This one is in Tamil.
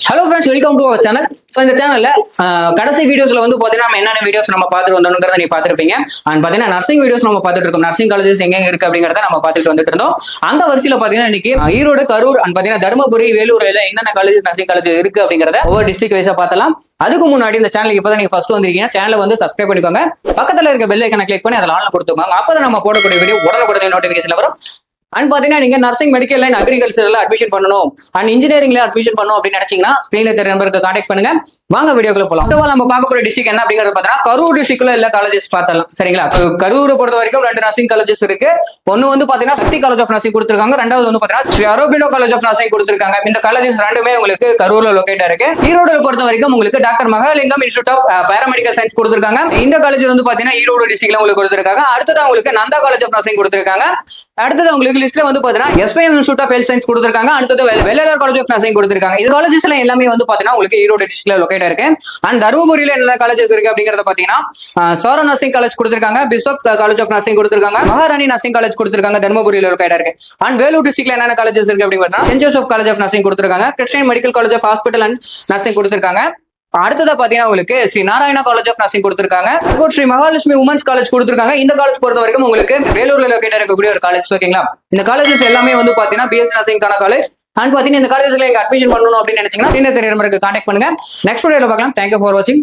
Hello friends welcome to our channel so இந்த சேனல்ல கடைசி வீடியோஸ்ல வந்து பார்த்தீங்கன்னா நம்ம என்னென்ன வீடியோஸ் நம்ம பார்த்துட்டு வந்தோங்கிறத நீ பார்த்துருப்பீங்க. அண்ட் பார்த்தீங்கன்னா நர்சிங் வீடியோஸ் நம்ம பார்த்துட்டு இருக்கோம். நர்சிங் காலேஜஸ் எங்க இருக்கு அப்படிங்கிறத நம்ம பார்த்துட்டு வந்துட்டு இருந்தோம். அந்த வரிசையில் பார்த்தீங்கன்னா இன்னைக்கு ஈரோடு கரூர் அண்ட் பார்த்தீங்கன்னா தருமபுரி வேலூர் எல்லாம் என்னென்ன காலேஜஸ் நர்சிங் காலேஜ் இருக்கு அப்படிங்கிறத ஒவ்வொரு டிஸ்ட்ரிக்ட் வைஸாக பார்த்தலாம் அதுக்கு முன்னாடி இந்த சேனலுக்கு இப்போ நீங்க ஃபர்ஸ்ட் வந்திருக்கீங்க. சேனலை வந்து சப்ஸ்கிரைப் பண்ணிக்கோங்க. பக்கத்துல இருக்க பெல் ஐக்கனை கிளிக் பண்ணி அதில் ஆன்ல கொடுத்துக்கோங்க. அப்போ நம்ம போடக்கூடிய வீடியோ உடனுக்குடனே நோட்டிஃபிகேஷன் வரும். அண்ட் பாத்தீங்கன்னா நீங்க நர்சிங் மெடிக்கல் லைன் அக்ரிகல்ச்சர்ல அட்மிஷன் பண்ணணும். அண்ட் இன்ஜினியரிங்ல அட்மிஷன் பண்ணணும் அப்படின்னு நினைச்சீங்கன்னா ஸ்கிரீன்ல தெரிய நம்பருக்கு கான்டாக்ட் பண்ணுங்க. வாங்க வீடியோக்குள்ள போலாம். First நம்ம பார்க்க போற டிஸ்ட்ரிக்ட் என்ன அப்படிங்கறது பார்த்தீங்கன்னா கரூர் டிஸ்ட்ரிக்ட்ல எல்லா காலேஜஸ் பார்த்தலாம் சரிங்களா? கரூரை பொறுத்த வரைக்கும் ரெண்டு நர்சிங் காலேஜஸ் இருக்கு. ஒன்னு வந்து பாத்தீங்கன்னா சக்தி காலேஜ் ஆஃப் நர்சிங் கொடுத்துருக்காங்க. ரெண்டாவது வந்து பாத்தீங்கன்னா Sri Aurobindo college of nursing கொடுத்துருக்காங்க. இந்த காலேஜஸ் ரெண்டுமே உங்களுக்கு கரூர்ல லொக்கேட் இருக்கு. ஈரோடு பொறுத்த வரைக்கும் உங்களுக்கு doctor Mahalingam institute of paramedical science கொடுத்துருக்காங்க. இந்த காலேஜ் வந்து பாத்தீங்கன்னா ஈரோடு டிஸ்ட்ரிக்ட்ல உங்களுக்கு கொடுத்துருக்காங்க. அடுத்தது உங்களுக்கு நந்தா காலேஜ் ஆஃப் நர்சிங் கொடுத்துருக்காங்க. அடுத்தது உங்களுக்கு லிஸ்ட்ல வந்து பாத்தீங்கன்னா SPM institute of health science கொடுத்துருக்காங்க. அடுத்தது வெ- காலேஜ் ஆஃப் நர்சிங் கொடுத்துருக்காங்க. இது எல்லாம் எல்லாமே வந்து பாத்தீங்கன்னா உங்களுக்கு ஈரோடு டிஸ்ட்ரிக்ட்ல லொக்கேட் இருக்கு. அண்ட் தருமபுரியில என்ன காலேஜஸ் இருக்கு அப்படிங்கறத பாத்தீங்கன்னா அஹ், சோரா நர்சிங் காலேஜ் கொடுத்துருக்காங்க பிஷப் காலேஜ் ஆஃப் நர்சிங் கொடுத்துருக்காங்க மகாராணி நர்சிங் காலேஜ் கொடுத்துருக்காங்க தருமபுரியில லொக்கேட் இருக்கு. அண்ட் வேலூர் டிஸ்ட்ரிக்ட்ல என்னென்ன காலேஜஸ் இருக்கு அப்படின்னு பார்த்தீங்கன்னா saint Joseph college of nursing கொடுத்துருக்காங்க Christian medical college of hospital and nursing கொடுத்துருக்காங்க. அடுத்ததா பாத்தீங்கன்னா உங்களுக்கு Shri Narayana college of nursing கொடுத்துருக்காங்க. ஸ்ரீ மகாலட்சுமி உமன்ஸ் காலேஜ் கொடுத்துருக்காங்க. இந்த காலேஜ் பொறுத்த வரைக்கும் உங்களுக்கு வேலூர்ல லொகேட் இருக்கக்கூடிய ஒரு காலேஜ் ஓகேங்களா இந்த காலேஜஸ் எல்லாமே வந்து பாத்தீங்கன்னா பிஎஸ்சி நர்சிங்கான காலேஜ் அண்ட் பாத்தீங்கன்னா இந்த காலேஜ்ல எங்க அட்மிஷன் பண்ணணும் அப்படின்னு நினைச்சீங்கன்னா சீனியர் தெரியுற கான்டாக்ட் பண்ணுங்க. நெக்ஸ்ட் வீடியோல பார்க்கலாம். தேங்க்யூ ஃபார் வாட்சிங்